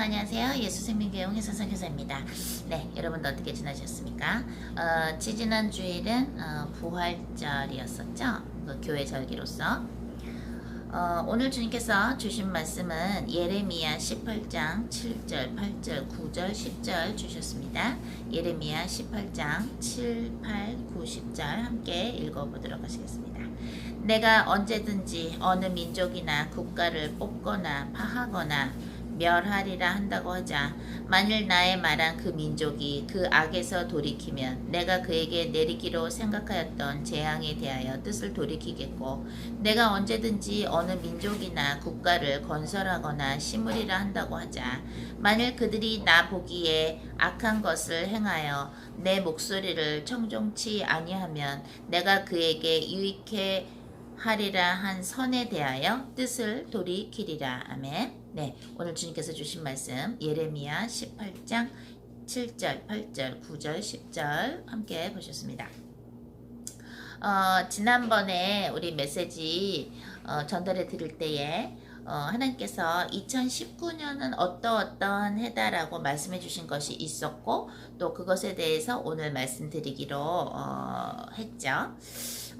안녕하세요. 예수생명교회 예선선 교사입니다. 네, 여러분들 어떻게 지나셨습니까? 어, 지지난 주일은 어, 부활절이었었죠. 그 교회 절기로서. 어, 오늘 주님께서 주신 말씀은 예레미야 18장 7절, 8절, 9절, 10절 주셨습니다. 예레미야 18장 7, 8, 9, 10절 함께 읽어보도록 하시겠습니다. 내가 언제든지 어느 민족이나 국가를 뽑거나 파하거나 멸하리라 한다고 하자 만일 나의 말한 그 민족이 그 악에서 돌이키면 내가 그에게 내리기로 생각하였던 재앙에 대하여 뜻을 돌이키겠고 내가 언제든지 어느 민족이나 국가를 건설하거나 심으리라 한다고 하자 만일 그들이 나 보기에 악한 것을 행하여 내 목소리를 청종치 아니하면 내가 그에게 유익해 하리라 한 선에 대하여 뜻을 돌이키리라. 아멘. 네, 오늘 주님께서 주신 말씀 예레미야 18장 7절, 8절, 9절, 10절 함께 보셨습니다. 어, 지난번에 우리 메시지 어, 전달해 드릴 때에 어, 하나님께서 2019년은 어떠 어떠한 해다라고 말씀해 주신 것이 있었고 또 그것에 대해서 오늘 말씀드리기로 어, 했죠.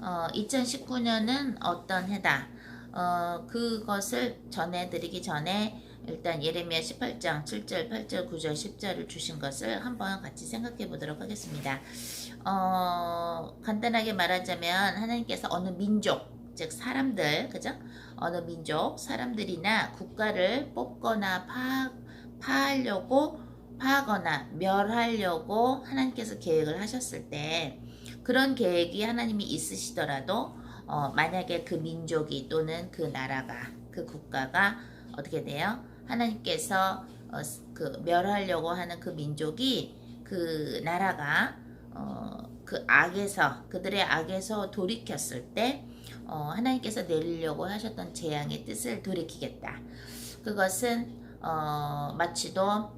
어, 2019년은 어떤 해다. 어, 그것을 전해드리기 전에 일단 예레미야 18장 7절, 8절, 9절, 10절을 주신 것을 한번 같이 생각해 보도록 하겠습니다. 어, 간단하게 말하자면 하나님께서 어느 민족, 즉 사람들, 그죠? 어느 민족, 사람들이나 국가를 뽑거나 파, 파하려고 파하거나 멸하려고 하나님께서 계획을 하셨을 때 그런 계획이 하나님이 있으시더라도 어, 만약에 그 민족이 또는 그 나라가 그 국가가 어떻게 돼요? 하나님께서 어, 그 멸하려고 하는 그 민족이 그 나라가 어, 그 악에서 그들의 악에서 돌이켰을 때 어, 하나님께서 내리려고 하셨던 재앙의 뜻을 돌이키겠다. 그것은 어, 마치도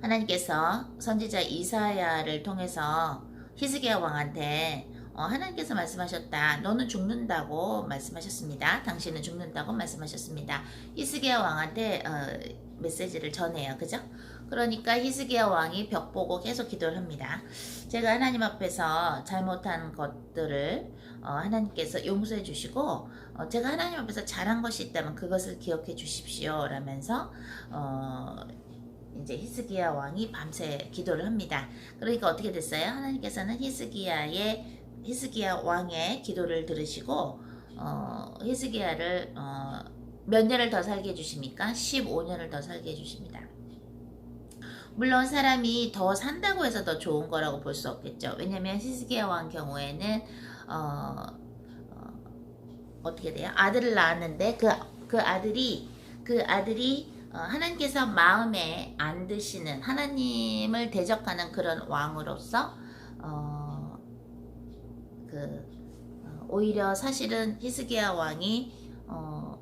하나님께서 선지자 이사야를 통해서 히스기야 왕한테 어, 하나님께서 말씀하셨다. 너는 죽는다고 말씀하셨습니다. 당신은 죽는다고 말씀하셨습니다. 히스기야 왕한테 어, 메시지를 전해요. 그죠? 그러니까 히스기야 왕이 벽 보고 계속 기도를 합니다. 제가 하나님 앞에서 잘못한 것들을 어, 하나님께서 용서해 주시고 어, 제가 하나님 앞에서 잘한 것이 있다면 그것을 기억해 주십시오. 라면서 어, 이제 히스기야 왕이 밤새 기도를 합니다. 그러니까 어떻게 됐어요? 하나님께서는 히스기야의 히스기야 왕의 기도를 들으시고 어, 히스기야를 어, 몇 년을 더 살게 해주십니까? 15년을 더 살게 해주십니다. 물론 사람이 더 산다고 해서 더 좋은 거라고 볼 수 없겠죠. 왜냐면 히스기야 왕 경우에는 어, 어, 떻게 돼요? 아들을 낳았는데 그, 그 아들이 그 아들이 어, 하나님께서 마음에 안 드시는 하나님을 대적하는 그런 왕으로서 어, 그 어, 오히려 사실은 히스기야 왕이 어,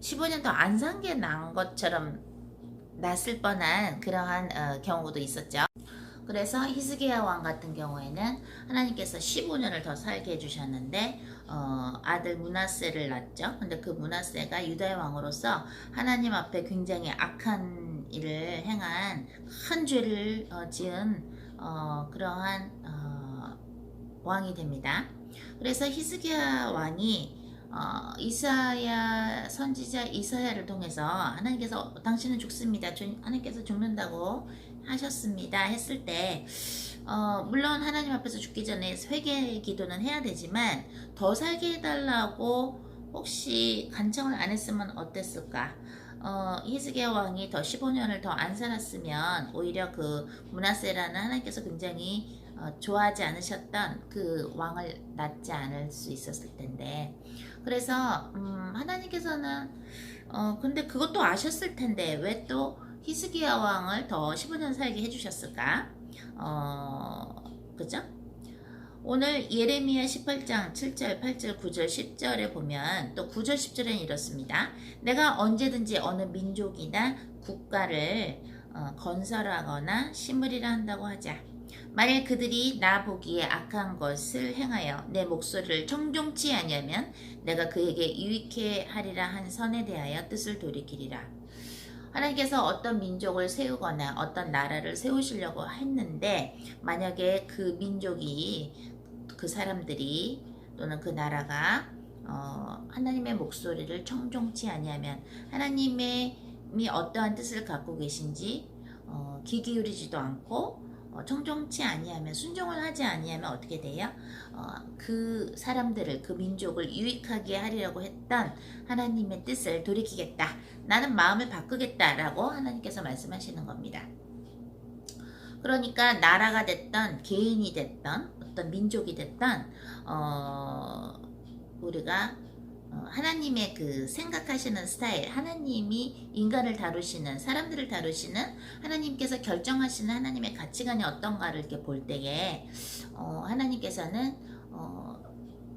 15년 더 안 산게 나은 것처럼 났을 뻔한 그러한 어, 경우도 있었죠. 그래서 히스기야 왕 같은 경우에는 하나님께서 15년을 더 살게 해주셨는데 어, 아들 문하세를 낳죠. 근데 그 문하세가 유다의 왕으로서 하나님 앞에 굉장히 악한 일을 행한 큰 죄를 어, 지은 어, 그러한 어, 왕이 됩니다. 그래서 히스기야 왕이 어, 이사야 선지자 이사야를 통해서 하나님께서 당신은 죽습니다. 하나님께서 죽는다고 하셨습니다. 했을 때 어, 물론 하나님 앞에서 죽기 전에 회개 기도는 해야 되지만 더 살게 해달라고 혹시 간청을 안 했으면 어땠을까? 어, 히스기야 왕이 더 15년을 더 안 살았으면 오히려 그 문하세라는 하나님께서 굉장히 어, 좋아하지 않으셨던 그 왕을 낳지 않을 수 있었을 텐데 그래서 음, 하나님께서는 어, 근데 그것도 아셨을 텐데 왜또 히스기야 왕을 더 15년 살게 해주셨을까? 어, 그죠? 오늘 예레미야 18장 7절, 8절, 9절, 10절에 보면 또 9절, 10절에는 이렇습니다. 내가 언제든지 어느 민족이나 국가를 어, 건설하거나 심으리라 한다고 하자. 만일 그들이 나 보기에 악한 것을 행하여 내 목소리를 청종치 아니하면 내가 그에게 유익해 하리라 한 선에 대하여 뜻을 돌이키리라. 하나님께서 어떤 민족을 세우거나 어떤 나라를 세우시려고 했는데 만약에 그 민족이 그 사람들이 또는 그 나라가 어, 하나님의 목소리를 청종치 아니하면 하나님의 이 어떠한 뜻을 갖고 계신지 어, 귀 기울이지도 않고 어, 청종치 아니하면 순종을 하지 아니하면 어떻게 돼요? 어, 그 사람들을 그 민족을 유익하게 하리라고 했던 하나님의 뜻을 돌이키겠다. 나는 마음을 바꾸겠다라고 하나님께서 말씀하시는 겁니다. 그러니까 나라가 됐던 개인이 됐던 어떤 민족이 됐던 어, 우리가 어, 하나님의 그 생각하시는 스타일, 하나님이 인간을 다루시는, 사람들을 다루시는, 하나님께서 결정하시는 하나님의 가치관이 어떤가를 이렇게 볼 때에, 어, 하나님께서는, 어,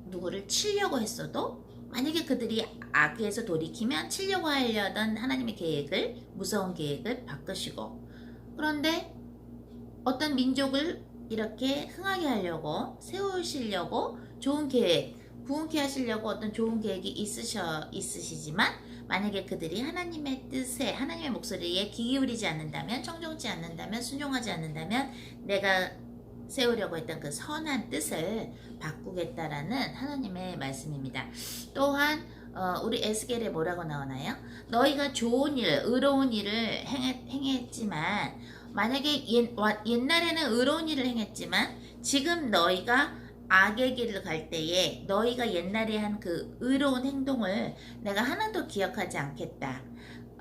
누구를 치려고 했어도, 만약에 그들이 악에서 돌이키면 치려고 하려던 하나님의 계획을, 무서운 계획을 바꾸시고, 그런데 어떤 민족을 이렇게 흥하게 하려고, 세우시려고 좋은 계획, 부흥케 하시려고 어떤 좋은 계획이 있으셔 있으시지만 만약에 그들이 하나님의 뜻에 하나님의 목소리에 귀 기울이지 않는다면 청종치 않는다면 순종하지 않는다면 내가 세우려고 했던 그 선한 뜻을 바꾸겠다라는 하나님의 말씀입니다. 또한 어, 우리 에스겔에 뭐라고 나오나요? 너희가 좋은 일, 의로운 일을 행했, 행했지만 만약에 옛, 옛날에는 의로운 일을 행했지만 지금 너희가 악의 길을 갈 때에 너희가 옛날에 한 그 의로운 행동을 내가 하나도 기억하지 않겠다.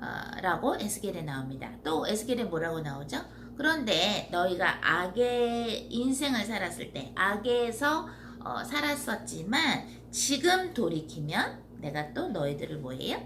어, 라고 에스겔에 나옵니다. 또 에스겔에 뭐라고 나오죠? 그런데 너희가 악의 인생을 살았을 때 악에서 어, 살았었지만 지금 돌이키면 내가 또 너희들을 뭐해요?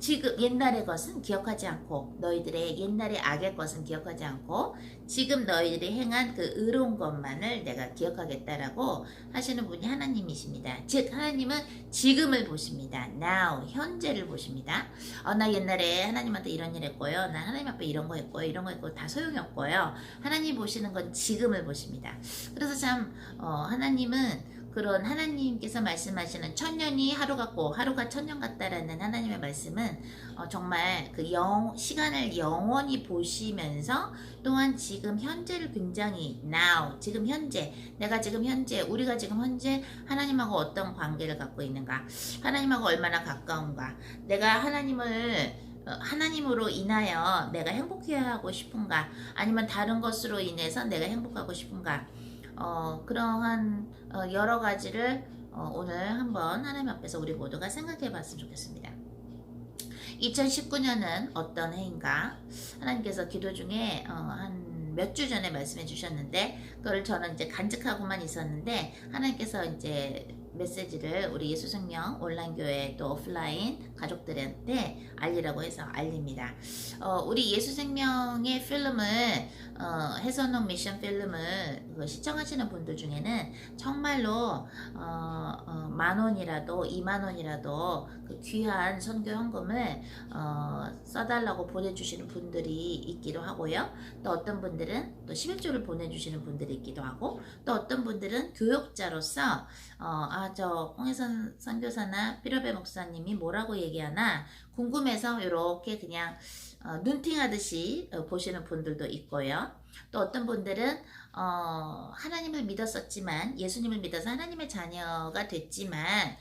어, 지금 옛날의 것은 기억하지 않고 너희들의 옛날의 악의 것은 기억하지 않고 지금 너희들이 행한 그 의로운 것만을 내가 기억하겠다라고 하시는 분이 하나님이십니다. 즉 하나님은 지금을 보십니다. now 현재를 보십니다. 어, 나 옛날에 하나님한테 이런 일 했고요. 나 하나님 앞에 이런 거 했고요. 이런 거 했고 다 소용이 없고요. 하나님 보시는 건 지금을 보십니다. 그래서 참 어, 하나님은 그런 하나님께서 말씀하시는 천년이 하루 같고 하루가 천년 같다라는 하나님의 말씀은 어, 정말 그 영, 시간을 영원히 보시면서 또한 지금 현재를 굉장히 now, 지금 현재, 내가 지금 현재, 우리가 지금 현재 하나님하고 어떤 관계를 갖고 있는가, 하나님하고 얼마나 가까운가, 내가 하나님을 어, 하나님으로 인하여 내가 행복해야 하고 싶은가, 아니면 다른 것으로 인해서 내가 행복하고 싶은가, 어, 그러한 어, 여러 가지를 어, 오늘 한번 하나님 앞에서 우리 모두가 생각해 봤으면 좋겠습니다. 2019년은 어떤 해인가? 하나님께서 기도 중에 어, 한 몇 주 전에 말씀해 주셨는데 그걸 저는 이제 간직하고만 있었는데 하나님께서 이제 메시지를 우리 예수생명 온라인 교회 또 오프라인 가족들한테 알리라고 해서 알립니다. 어, 우리 예수생명의 필름을 어, 해선홍 미션 필름을 그 시청하시는 분들 중에는 정말로 어, 어, 만 원이라도 이만 원이라도 그 귀한 선교 현금을 어, 써달라고 보내주시는 분들이 있기도 하고요. 또 어떤 분들은 또 11조를 보내주시는 분들이 있기도 하고 또 어떤 분들은 교육자로서 어, 아, 저 홍혜선 선교사나 피러베 목사님이 뭐라고 얘기하나 궁금해서 이렇게 그냥 어, 눈팅하듯이 어, 보시는 분들도 있고요. 또 어떤 분들은 어, 하나님을 믿었었지만 예수님을 믿어서 하나님의 자녀가 됐지만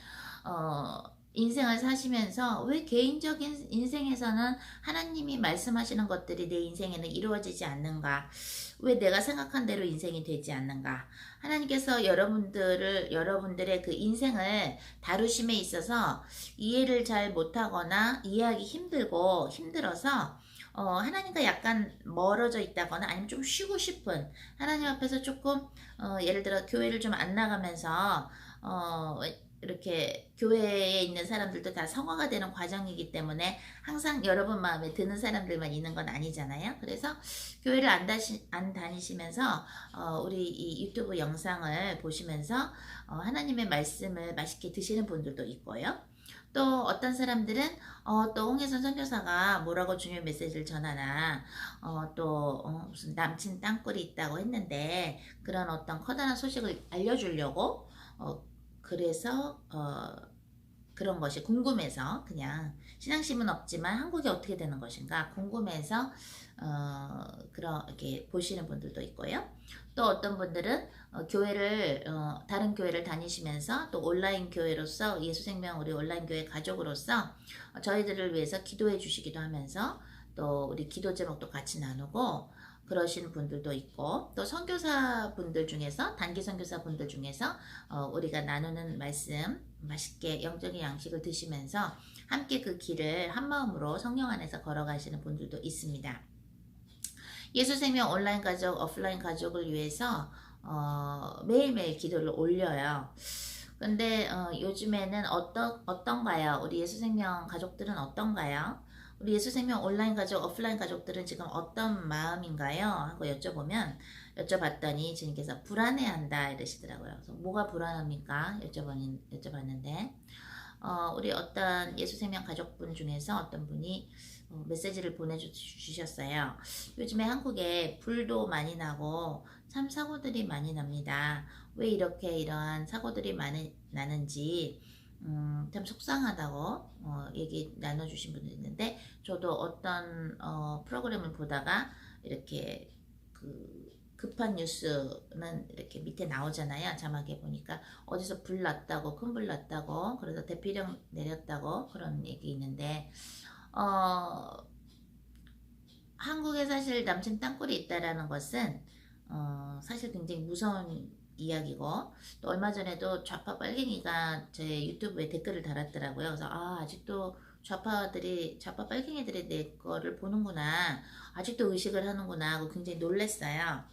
어, 인생을 사시면서 왜 개인적인 인생에서는 하나님이 말씀하시는 것들이 내 인생에는 이루어지지 않는가? 왜 내가 생각한 대로 인생이 되지 않는가? 하나님께서 여러분들을 여러분들의 그 인생을 다루심에 있어서 이해를 잘 못하거나 이해하기 힘들고 힘들어서 어, 하나님과 약간 멀어져 있다거나 아니면 좀 쉬고 싶은 하나님 앞에서 조금 어, 예를 들어 교회를 좀 안 나가면서 어, 이렇게 교회에 있는 사람들도 다 성화가 되는 과정이기 때문에 항상 여러분 마음에 드는 사람들만 있는 건 아니잖아요. 그래서 교회를 안, 다시, 안 다니시면서 어, 우리 이 유튜브 영상을 보시면서 어, 하나님의 말씀을 맛있게 드시는 분들도 있고요. 또 어떤 사람들은 어, 또 홍혜선 선교사가 뭐라고 중요한 메시지를 전하나 어, 또 어, 무슨 남친 땅굴이 있다고 했는데 그런 어떤 커다란 소식을 알려주려고 어, 그래서 어, 그런 것이 궁금해서 그냥 신앙심은 없지만 한국이 어떻게 되는 것인가 궁금해서 어, 그렇게 보시는 분들도 있고요. 또 어떤 분들은 어, 교회를 어, 다른 교회를 다니시면서 또 온라인 교회로서 예수 생명 우리 온라인 교회 가족으로서 어, 저희들을 위해서 기도해 주시기도 하면서 또 우리 기도 제목도 같이 나누고 그러시는 분들도 있고 또 선교사 분들 중에서 단기 선교사 분들 중에서 어, 우리가 나누는 말씀 맛있게 영적인 양식을 드시면서 함께 그 길을 한 마음으로 성령 안에서 걸어가시는 분들도 있습니다. 예수 생명 온라인 가족, 오프라인 가족을 위해서 어, 매일매일 기도를 올려요. 근데 어, 요즘에는 어떠, 어떤가요? 우리 예수생명 가족들은 어떤가요? 우리 예수생명 온라인 가족, 오프라인 가족들은 지금 어떤 마음인가요? 하고 여쭤보면 여쭤봤더니 주님께서 불안해한다 이러시더라고요. 그래서 뭐가 불안합니까? 여쭤봤, 여쭤봤는데 어, 우리 어떤 예수생명 가족분 중에서 어떤 분이 어, 메시지를 보내주셨어요. 요즘에 한국에 불도 많이 나고 참 사고들이 많이 납니다. 왜 이렇게 이러한 사고들이 많이 나는지 음, 참 속상하다고 어, 얘기 나눠주신 분도 있는데 저도 어떤 어, 프로그램을 보다가 이렇게 그 급한 뉴스는 이렇게 밑에 나오잖아요. 자막에 보니까 어디서 불 났다고 큰 불 났다고 그래서 대피령 내렸다고 그런 얘기 있는데 어, 한국에 사실 남친 땅굴이 있다라는 것은 어, 사실 굉장히 무서운 이야기고 또 얼마 전에도 좌파 빨갱이가 제 유튜브에 댓글을 달았더라고요. 그래서 아 아직도 좌파들이 좌파 빨갱이들이 내 거를 보는구나 아직도 의식을 하는구나 하고 굉장히 놀랬어요.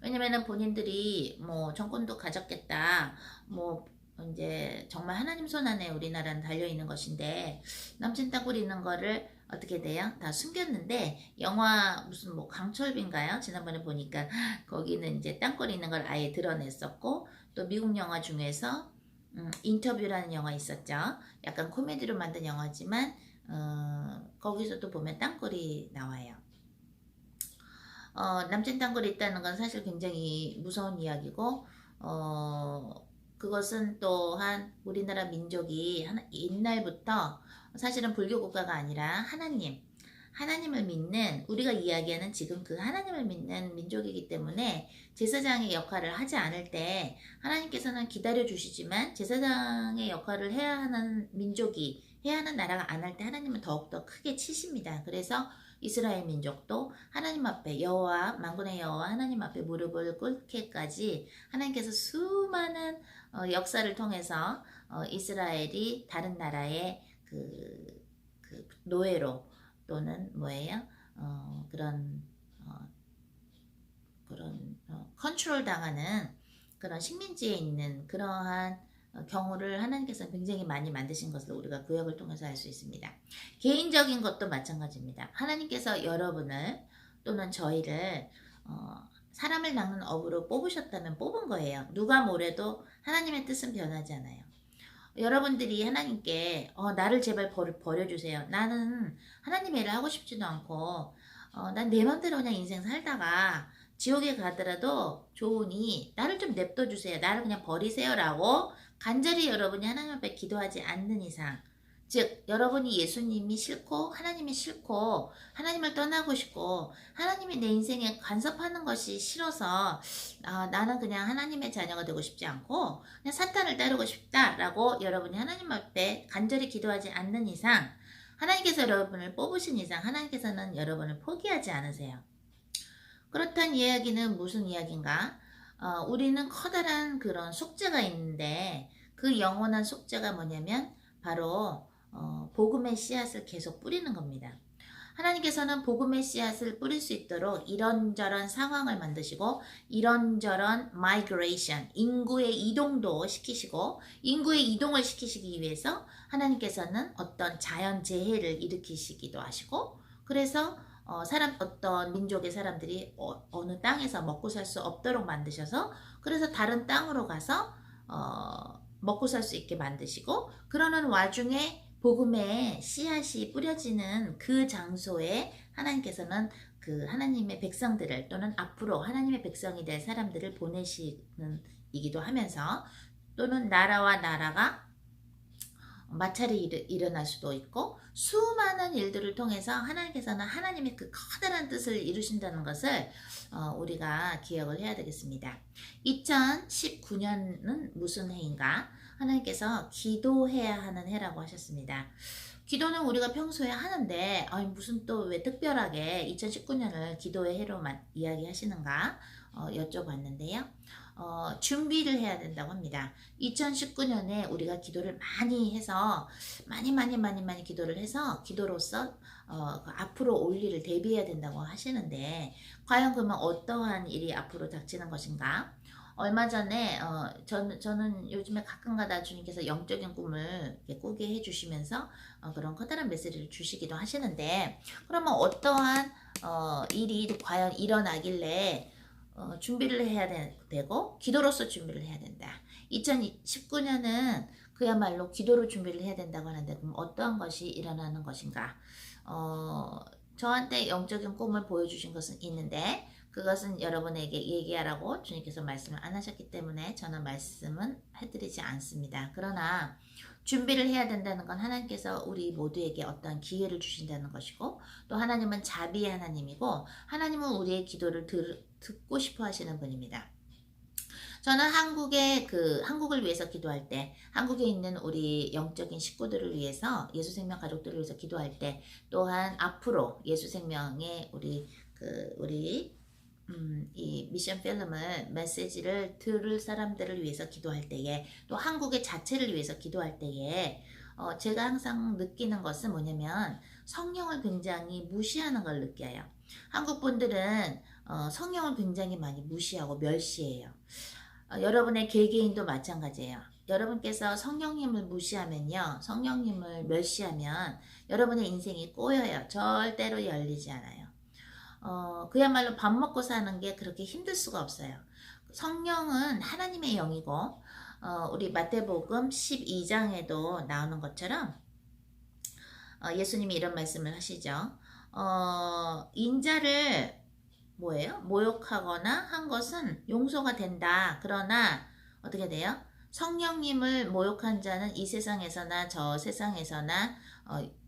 왜냐면은 본인들이 뭐 정권도 가졌겠다 뭐 이제 정말 하나님 손 안에 우리나라는 달려 있는 것인데 남친 땅굴 있는 거를 어떻게 돼요? 다 숨겼는데 영화 무슨 뭐 강철빈가요? 지난번에 보니까 거기는 이제 땅굴 있는 걸 아예 드러냈었고 또 미국 영화 중에서 음, 인터뷰라는 영화 있었죠. 약간 코미디로 만든 영화지만 어, 거기서도 보면 땅굴이 나와요. 어, 남친 땅굴이 있다는 건 사실 굉장히 무서운 이야기고 어, 그것은 또한 우리나라 민족이 옛날부터 사실은 불교 국가가 아니라 하나님, 하나님을 믿는 우리가 이야기하는 지금 그 하나님을 믿는 민족이기 때문에 제사장의 역할을 하지 않을 때 하나님께서는 기다려 주시지만 제사장의 역할을 해야 하는 민족이 해야 하는 나라가 안 할 때 하나님은 더욱더 크게 치십니다. 그래서 이스라엘 민족도 하나님 앞에 여호와 만군의 여호와 하나님 앞에 무릎을 꿇게까지 하나님께서 수많은 어, 역사를 통해서 어, 이스라엘이 다른 나라의 그, 그 노예로 또는 뭐예요? 어, 그런 어, 그런 어, 컨트롤 당하는 그런 식민지에 있는 그러한 어, 경우를 하나님께서 굉장히 많이 만드신 것을 우리가 구역을 통해서 알 수 있습니다. 개인적인 것도 마찬가지입니다. 하나님께서 여러분을 또는 저희를 어, 사람을 낚는 업으로 뽑으셨다면 뽑은 거예요. 누가 뭐래도 하나님의 뜻은 변하지 않아요. 여러분들이 하나님께 어, 나를 제발 버려, 버려주세요. 나는 하나님의 일을 하고 싶지도 않고 어, 난 내 맘대로 그냥 인생 살다가 지옥에 가더라도 좋으니 나를 좀 냅둬 주세요. 나를 그냥 버리세요 라고 간절히 여러분이 하나님 앞에 기도하지 않는 이상 즉 여러분이 예수님이 싫고 하나님이 싫고 하나님을 떠나고 싶고 하나님이 내 인생에 간섭하는 것이 싫어서 아, 나는 그냥 하나님의 자녀가 되고 싶지 않고 그냥 사탄을 따르고 싶다라고 여러분이 하나님 앞에 간절히 기도하지 않는 이상 하나님께서 여러분을 뽑으신 이상 하나님께서는 여러분을 포기하지 않으세요. 그렇단 이야기는 무슨 이야기인가? 어, 우리는 커다란 그런 숙제가 있는데 그 영원한 숙제가 뭐냐면 바로 어, 복음의 씨앗을 계속 뿌리는 겁니다. 하나님께서는 복음의 씨앗을 뿌릴 수 있도록 이런저런 상황을 만드시고 이런저런 migration, 인구의 이동도 시키시고 인구의 이동을 시키시기 위해서 하나님께서는 어떤 자연 재해를 일으키시기도 하시고 그래서 어, 사람 어떤 민족의 사람들이 어, 느 땅에서 먹고 살 수 없도록 만드셔서 그래서 다른 땅으로 가서 어, 먹고 살 수 있게 만드시고 그러는 와중에 복음의 씨앗이 뿌려지는 그 장소에 하나님께서는 그 하나님의 백성들을 또는 앞으로 하나님의 백성이 될 사람들을 보내시는 이기도 하면서 또는 나라와 나라가 마찰이 일- 일어날 수도 있고 수많은 일들을 통해서 하나님께서는 하나님의 그 커다란 뜻을 이루신다는 것을 어, 우리가 기억을 해야 되겠습니다. 2019년은 무슨 해인가? 하나님께서 기도해야 하는 해라고 하셨습니다. 기도는 우리가 평소에 하는데 아니 무슨 또 왜 특별하게 2019년을 기도의 해로만 이야기하시는가 어, 여쭤봤는데요. 어, 준비를 해야 된다고 합니다. 2019년에 우리가 기도를 많이 해서 많이 많이 많이 많이 기도를 해서 기도로서 어, 그 앞으로 올 일을 대비해야 된다고 하시는데 과연 그러면 어떠한 일이 앞으로 닥치는 것인가? 얼마 전에 어, 저는, 저는 요즘에 가끔가다 주님께서 영적인 꿈을 꾸게 해주시면서 어, 그런 커다란 메시지를 주시기도 하시는데 그러면 어떠한 어, 일이 과연 일어나길래 어, 준비를 해야 되, 되고 기도로서 준비를 해야 된다. 2019년은 그야말로 기도로 준비를 해야 된다고 하는데 그럼 어떠한 것이 일어나는 것인가? 어, 저한테 영적인 꿈을 보여주신 것은 있는데 그것은 여러분에게 얘기하라고 주님께서 말씀을 안 하셨기 때문에 저는 말씀은 해드리지 않습니다. 그러나 준비를 해야 된다는 건 하나님께서 우리 모두에게 어떤 기회를 주신다는 것이고 또 하나님은 자비의 하나님이고 하나님은 우리의 기도를 들, 듣고 싶어 하시는 분입니다. 저는 한국의 그 한국을 위해서 기도할 때 한국에 있는 우리 영적인 식구들을 위해서 예수생명 가족들을 위해서 기도할 때 또한 앞으로 예수생명의 우리 그 우리 음, 이 미션 필름을 메시지를 들을 사람들을 위해서 기도할 때에 또 한국의 자체를 위해서 기도할 때에 어, 제가 항상 느끼는 것은 뭐냐면 성령을 굉장히 무시하는 걸 느껴요. 한국 분들은 어, 성령을 굉장히 많이 무시하고 멸시해요. 어, 여러분의 개개인도 마찬가지예요. 여러분께서 성령님을 무시하면요, 성령님을 멸시하면 여러분의 인생이 꼬여요. 절대로 열리지 않아요. 어, 그야말로 밥 먹고 사는 게 그렇게 힘들 수가 없어요. 성령은 하나님의 영이고, 어, 우리 마태복음 12장에도 나오는 것처럼, 어, 예수님이 이런 말씀을 하시죠. 어, 인자를 뭐예요? 모욕하거나 한 것은 용서가 된다. 그러나, 어떻게 돼요? 성령님을 모욕한 자는 이 세상에서나 저 세상에서나 어,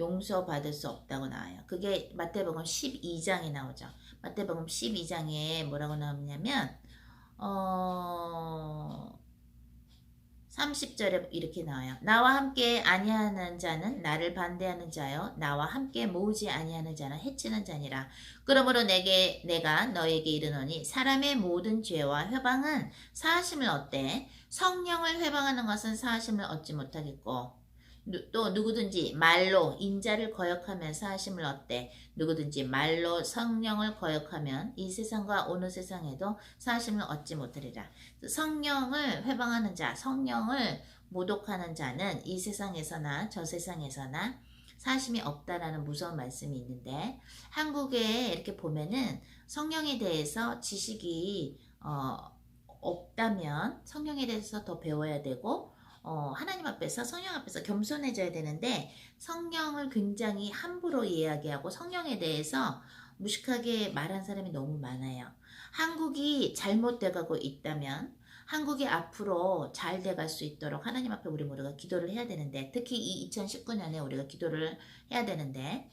용서받을 수 없다고 나와요. 그게 마태복음 12장에 나오죠. 마태복음 12장에 뭐라고 나오냐면 어 30절에 이렇게 나와요. 나와 함께 아니하는 자는 나를 반대하는 자요 나와 함께 모으지 아니하는 자는 해치는 자니라. 그러므로 내게 내가 너에게 이르노니 사람의 모든 죄와 회방은 사하심을 얻되 성령을 회방하는 것은 사하심을 얻지 못하겠고 누, 또 누구든지 말로 인자를 거역하면 사하심을 얻되 누구든지 말로 성령을 거역하면 이 세상과 어느 세상에도 사하심을 얻지 못하리라. 성령을 회방하는 자, 성령을 모독하는 자는 이 세상에서나 저 세상에서나 사심이 없다라는 무서운 말씀이 있는데 한국에 이렇게 보면은 성령에 대해서 지식이 어, 없다면 성령에 대해서 더 배워야 되고 어, 하나님 앞에서 성령 앞에서 겸손해져야 되는데 성령을 굉장히 함부로 이야기하고 성령에 대해서 무식하게 말한 사람이 너무 많아요. 한국이 잘못돼가고 있다면 한국이 앞으로 잘 돼갈 수 있도록 하나님 앞에 우리 모두가 기도를 해야 되는데 특히 이 2019년에 우리가 기도를 해야 되는데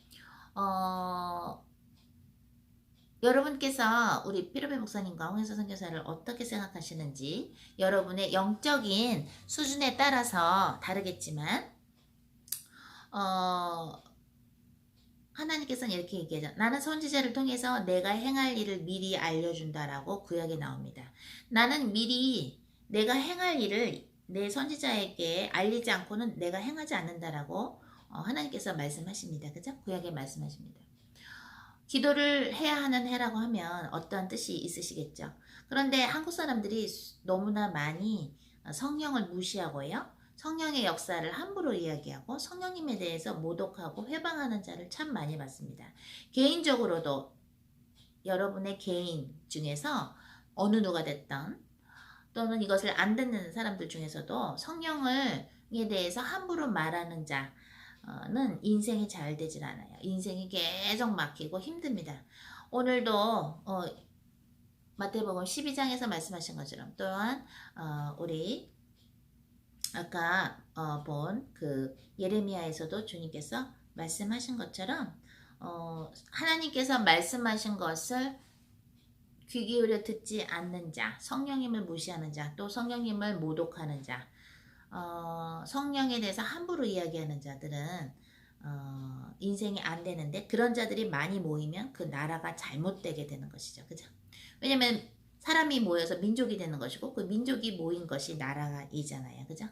어, 여러분께서 우리 피르베 목사님과 홍혜서 선교사를 어떻게 생각하시는지 여러분의 영적인 수준에 따라서 다르겠지만 어, 하나님께서는 이렇게 얘기하죠. 나는 선지자를 통해서 내가 행할 일을 미리 알려준다라고 구약에 나옵니다. 나는 미리 내가 행할 일을 내 선지자에게 알리지 않고는 내가 행하지 않는다라고 어, 하나님께서 말씀하십니다. 그죠? 구약에 말씀하십니다. 기도를 해야 하는 해라고 하면 어떠한 뜻이 있으시겠죠. 그런데 한국 사람들이 너무나 많이 성령을 무시하고요. 성령의 역사를 함부로 이야기하고 성령님에 대해서 모독하고 회방하는 자를 참 많이 봤습니다. 개인적으로도 여러분의 개인 중에서 어느 누가 됐던 또는 이것을 안 듣는 사람들 중에서도 성령을 에 대해서 함부로 말하는 자 는 인생이 잘 되질 않아요. 인생이 계속 막히고 힘듭니다. 오늘도 어, 마태복음 12장에서 말씀하신 것처럼 또한 어, 우리 아까 어, 본그 예레미야에서도 주님께서 말씀하신 것처럼 어, 하나님께서 말씀하신 것을 귀 기울여 듣지 않는 자, 성령님을 무시하는 자, 또 성령님을 모독하는 자, 어, 성령에 대해서 함부로 이야기하는 자들은 어, 인생이 안 되는데 그런 자들이 많이 모이면 그 나라가 잘못되게 되는 것이죠. 그죠? 왜냐면 사람이 모여서 민족이 되는 것이고 그 민족이 모인 것이 나라이잖아요. 그죠?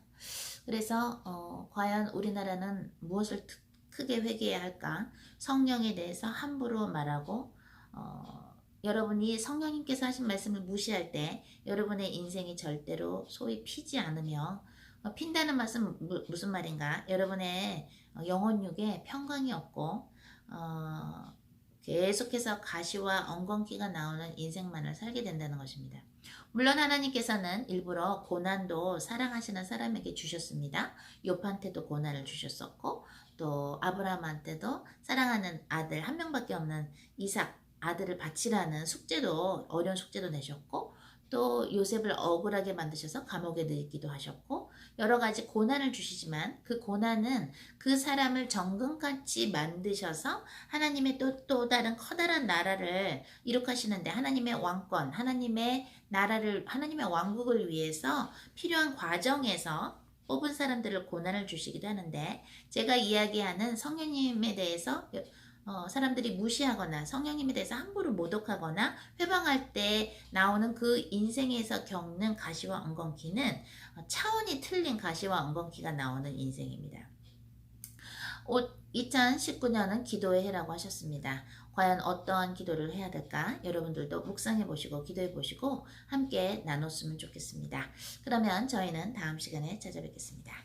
그래서 어, 과연 우리나라는 무엇을 특- 크게 회개해야 할까? 성령에 대해서 함부로 말하고 어, 여러분이 성령님께서 하신 말씀을 무시할 때 여러분의 인생이 절대로 소위 피지 않으며 어, 핀다는 말씀 무, 무슨 말인가? 여러분의 어, 영혼육에 평강이 없고 어, 계속해서 가시와 엉겅퀴가 나오는 인생만을 살게 된다는 것입니다. 물론 하나님께서는 일부러 고난도 사랑하시는 사람에게 주셨습니다. 욥한테도 고난을 주셨었고 또 아브라함한테도 사랑하는 아들 한 명밖에 없는 이삭 아들을 바치라는 숙제도 어려운 숙제도 내셨고 또 요셉을 억울하게 만드셔서 감옥에 넣기도 하셨고 여러 가지 고난을 주시지만 그 고난은 그 사람을 정금같이 만드셔서 하나님의 또, 또 다른 커다란 나라를 이룩하시는데 하나님의 왕권, 하나님의 나라를, 하나님의 왕국을 위해서 필요한 과정에서 뽑은 사람들을 고난을 주시기도 하는데 제가 이야기하는 성령님에 대해서 어, 사람들이 무시하거나 성령님에 대해서 함부로 모독하거나 회방할 때 나오는 그 인생에서 겪는 가시와 엉겅퀴는 어, 차원이 틀린 가시와 엉겅퀴가 나오는 인생입니다. 2019년은 기도의 해라고 하셨습니다. 과연 어떠한 기도를 해야 될까? 여러분들도 묵상해 보시고 기도해 보시고 함께 나눴으면 좋겠습니다. 그러면 저희는 다음 시간에 찾아뵙겠습니다.